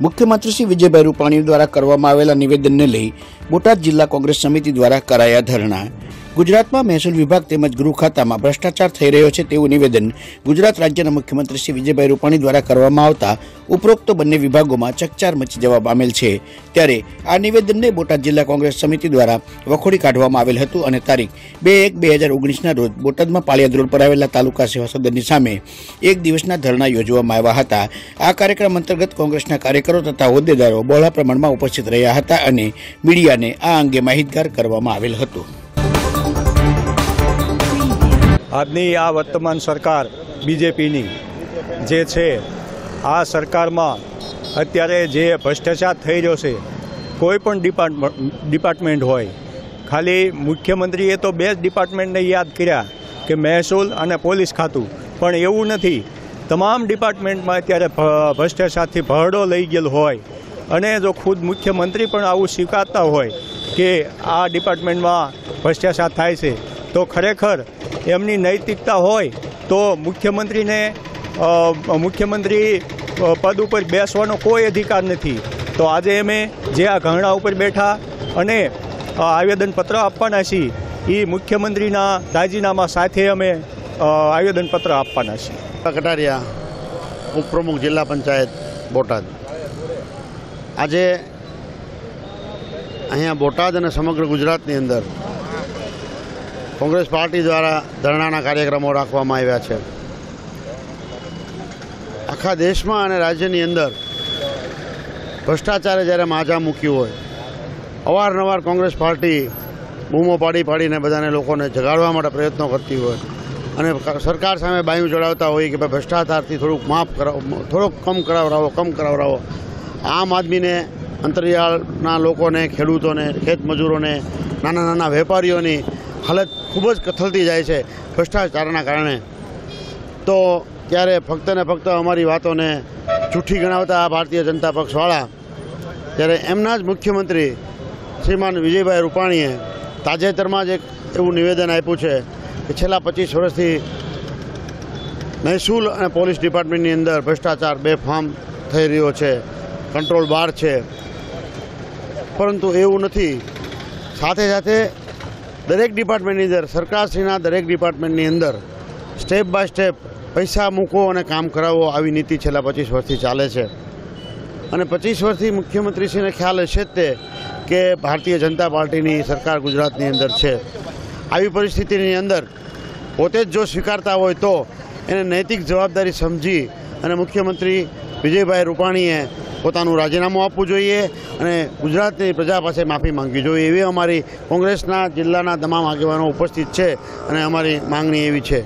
મુખ્યમંત્રી શ્રી વિજયભાઈ રૂપાણી દ્વારા કરવામાં આવેલા નિવેદનને લઈ બોટાદ જિલ્લા કોંગ્રેસ સમિતિ દ્વારા કરાયા ધરણા. ગુજરાતમાં મહેસૂલ વિભાગ તેમજ ગૃહ ખાતામાં ભ્રષ્ટાચાર થઈ રહ્યો છે તેવું નિવેદન ગુજરાત રાજ્યના મુખ્યમંત્રી શ્રી વિજયભાઈ રૂપાણી દ્વારા કરવામાં આવતા ઉપરોક્ત બંને વિભાગોમાં ચકચાર મચી જવા પામેલ છે. ત્યારે આ નિવેદનને બોટાદ જિલ્લા કોંગ્રેસ સમિતિ દ્વારા વખોડી કાઢવામાં આવેલ હતું અને તારીખ બે એક બે હજાર ઓગણીસના રોજ બોટાદમાં પાળિયાદ રોડ પર આવેલા તાલુકા સેવા સદનની સામે એક દિવસના ધરણા યોજવામાં આવ્યા હતા. આ કાર્યક્રમ અંતર્ગત કોંગ્રેસના કાર્યકરો તથા હોદ્દેદારો બહોળા પ્રમાણમાં ઉપસ્થિત રહ્યા હતા અને મીડિયાને આ અંગે માહિતગાર કરવામાં આવેલ હતું. આજની આ વર્તમાન સરકાર બીજેપીની જે છે, આ સરકારમાં અત્યારે જે ભ્રષ્ટાચાર થઈ રહ્યો છે, કોઈ પણ ડિપાર્ટમેન્ટ હોય, ખાલી મુખ્યમંત્રીએ તો બે જ ડિપાર્ટમેન્ટને યાદ કર્યા કે મહેસૂલ અને પોલીસ ખાતું, પણ એવું નથી. તમામ ડિપાર્ટમેન્ટમાં અત્યારે ભ્રષ્ટાચારથી ભરડો લઈ ગયેલો હોય અને જો ખુદ મુખ્યમંત્રી પણ આવું સ્વીકારતા હોય કે આ ડિપાર્ટમેન્ટમાં ભ્રષ્ટાચાર થાય છે, તો ખરેખર એમની નૈતિકતા હોય તો મુખ્યમંત્રીને મુખ્યમંત્રી પદ ઉપર બેસવાનો કોઈ અધિકાર નથી. તો આજે અમે જે આ ઘરણા ઉપર બેઠા અને આવેદનપત્ર આપવાના છીએ એ મુખ્યમંત્રીના રાજીનામા સાથે અમે આવેદનપત્ર આપવાના છીએ. કટારિયા ઉપપ્રમુખ જિલ્લા પંચાયત બોટાદ. આજે અહીંયા બોટાદ અને સમગ્ર ગુજરાતની અંદર કોંગ્રેસ પાર્ટી દ્વારા ધરણાના કાર્યક્રમો રાખવામાં આવ્યા છે. આખા દેશમાં અને રાજ્યની અંદર ભ્રષ્ટાચારે જ્યારે માજા મૂક્યું હોય, અવારનવાર કોંગ્રેસ પાર્ટી બૂમો પાડી પાડીને બધાને લોકોને જગાડવા માટે પ્રયત્નો કરતી હોય અને સરકાર સામે બાયું ચડાવતા હોય કે ભાઈ ભ્રષ્ટાચારથી થોડુંક માફ કરાવો, થોડોક કમ કરાવરાવો કમ કરાવરાવો. આમ આદમીને અંતરિયાળના લોકોને, ખેડૂતોને ખેત મજૂરોને નાના નાના વેપારીઓની હાલત ખૂબ જ કથલતી જાય છે ભ્રષ્ટાચારના કારણે. તો ત્યારે ફક્ત ને ફક્ત અમારી વાતોને જૂઠી ગણાવતા આ ભારતીય જનતા પક્ષવાળા, ત્યારે એમના જ મુખ્યમંત્રી શ્રીમાન વિજયભાઈ રૂપાણીએ તાજેતરમાં જ એક એવું નિવેદન આપ્યું છે કે છેલ્લા પચીસ વર્ષથી મહેસૂલ અને પોલીસ ડિપાર્ટમેન્ટની અંદર ભ્રષ્ટાચાર બેફામ થઈ રહ્યો છે, કંટ્રોલ બહાર છે. પરંતુ એવું નથી. સાથે સાથે દરેક ડિપાર્ટમેન્ટની અંદર સરકારશ્રીના દરેક ડિપાર્ટમેન્ટની અંદર સ્ટેપ બાય સ્ટેપ પૈસા મૂકો અને કામ કરાવો આવી નીતિ છેલ્લા પચીસ વર્ષથી ચાલે છે. અને પચીસ વર્ષથી મુખ્યમંત્રીશ્રીને ખ્યાલ હશે જ તે કે ભારતીય જનતા પાર્ટીની સરકાર ગુજરાતની અંદર છે. આવી પરિસ્થિતિની અંદર પોતે જ જો સ્વીકારતા હોય તો એને નૈતિક જવાબદારી સમજી અને મુખ્યમંત્રી વિજયભાઈ રૂપાણીએ પોતાનું રાજીનામું આપવું જોઈએ અને ગુજરાતની પ્રજા પાસે માફી માંગવી જોઈએ. એવી અમારી કોંગ્રેસના જિલ્લાના તમામ આગેવાનો ઉપસ્થિત છે અને અમારી માંગણી એવી છે.